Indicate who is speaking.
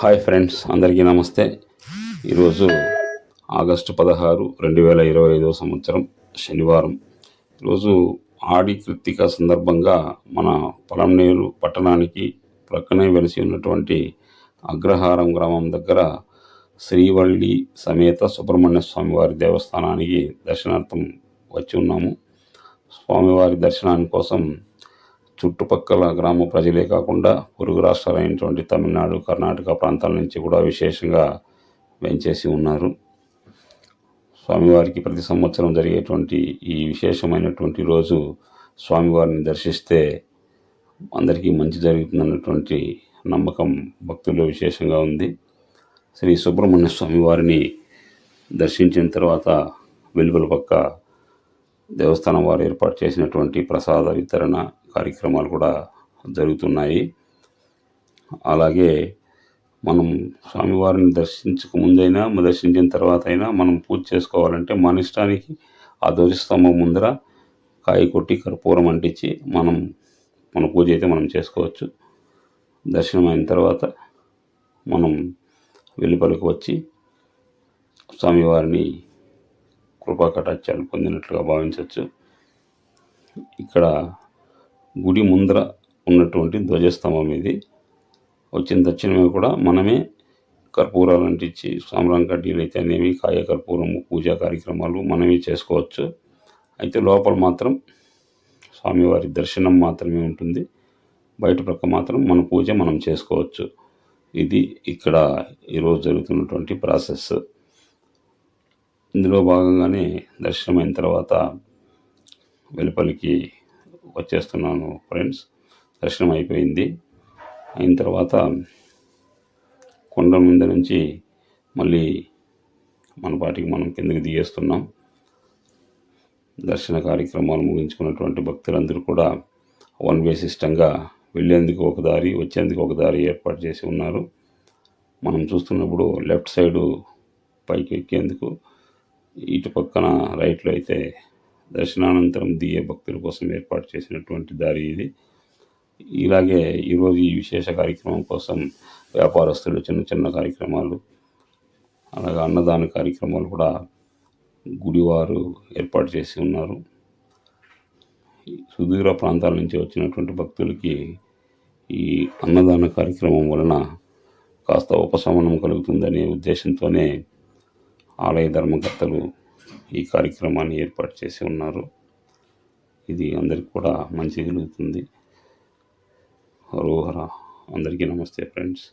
Speaker 1: Hi friends అందరికీ నమస్తే. ఈరోజు ఆగస్టు పదహారు రెండు వేల ఇరవై ఐదో సంవత్సరం శనివారం. ఈరోజు ఆడి కృత్తిక సందర్భంగా మన పొలంనేరు పట్టణానికి ప్రక్కనే వెలిసి ఉన్నటువంటి అగ్రహారం గ్రామం దగ్గర శ్రీవల్లి సమేత సుబ్రహ్మణ్య స్వామి వారి దేవస్థానానికి దర్శనార్థం వచ్చి ఉన్నాము. స్వామివారి దర్శనాని కోసం చుట్టుపక్కల గ్రామ ప్రజలే కాకుండా పొరుగు రాష్ట్రాలైనటువంటి తమిళనాడు కర్ణాటక ప్రాంతాల నుంచి కూడా విశేషంగా వెంచేసి ఉన్నారు. స్వామివారికి ప్రతి సంవత్సరం జరిగేటువంటి ఈ విశేషమైనటువంటి రోజు స్వామివారిని దర్శిస్తే అందరికీ మంచి జరుగుతుందన్నటువంటి నమ్మకం భక్తుల్లో విశేషంగా ఉంది. శ్రీ సుబ్రహ్మణ్య స్వామి వారిని దర్శించిన తర్వాత వెలుగుల పక్క దేవస్థానం వారు ఏర్పాటు చేసినటువంటి ప్రసాద వితరణ కార్యక్రమాలు కూడా జరుగుతున్నాయి. అలాగే మనం స్వామివారిని దర్శించక ముందైనా దర్శించిన తర్వాత అయినా మనం పూజ చేసుకోవాలంటే మన ఇష్టానికి ఆ ధ్వజస్తంభం ముందర కాయ కొట్టి కర్పూరం అంటించి మనం మన పూజ అయితే మనం చేసుకోవచ్చు. దర్శనం అయిన తర్వాత మనం వెలుపలికి వచ్చి స్వామివారిని కృపా కటాక్షాలు పొందినట్లుగా భావించవచ్చు. ఇక్కడ గుడి ముందర ఉన్నటువంటి ధ్వజస్తంభం ఇది. వచ్చిన దక్షిణమే కూడా మనమే కర్పూరాలు అంటించి సాంబ్రాం కడ్డీలు అయితే అనేవి కాయ కర్పూరము పూజా కార్యక్రమాలు మనమే చేసుకోవచ్చు. అయితే లోపల మాత్రం స్వామివారి దర్శనం మాత్రమే ఉంటుంది. బయట ప్రక్క మాత్రం మన పూజ మనం చేసుకోవచ్చు. ఇది ఇక్కడ ఈరోజు జరుగుతున్నటువంటి ప్రాసెస్. ఇందులో భాగంగానే దర్శనం అయిన తర్వాత వెలుపలికి వచ్చేస్తున్నాను ఫ్రెండ్స్ దర్శనం అయిపోయింది. అయిన తర్వాత కొండ మీద నుంచి మళ్ళీ మన పాటికి మనం కిందకి దిగేస్తున్నాం. దర్శన కార్యక్రమాలు ముగించుకున్నటువంటి భక్తులందరూ కూడా వన్ వే సిస్టంగా వెళ్ళేందుకు ఒక దారి వచ్చేందుకు ఒక దారి ఏర్పాటు చేసి ఉన్నారు. మనం చూస్తున్నప్పుడు లెఫ్ట్ సైడు పైకి ఎక్కేందుకు ఇటు పక్కన రైట్లో అయితే దర్శనానంతరం దిగే భక్తుల కోసం ఏర్పాటు చేసినటువంటి దారి ఇది. ఇలాగే ఈరోజు ఈ విశేష కార్యక్రమం కోసం వ్యాపారస్తులు చిన్న చిన్న కార్యక్రమాలు అలాగే అన్నదాన కార్యక్రమాలు కూడా గుడివారు ఏర్పాటు చేసి ఉన్నారు. సుదూర ప్రాంతాల నుంచి వచ్చినటువంటి భక్తులకి ఈ అన్నదాన కార్యక్రమం వలన కాస్త ఉపశమనం కలుగుతుందనే ఉద్దేశంతోనే ఆలయ ధర్మకర్తలు ఈ కార్యక్రమాన్ని ఏర్పాటు చేసి ఉన్నారు. ఇది అందరికి కూడా మంచి కలుగుతుంది హరోహర అందరికీ నమస్తే ఫ్రెండ్స్.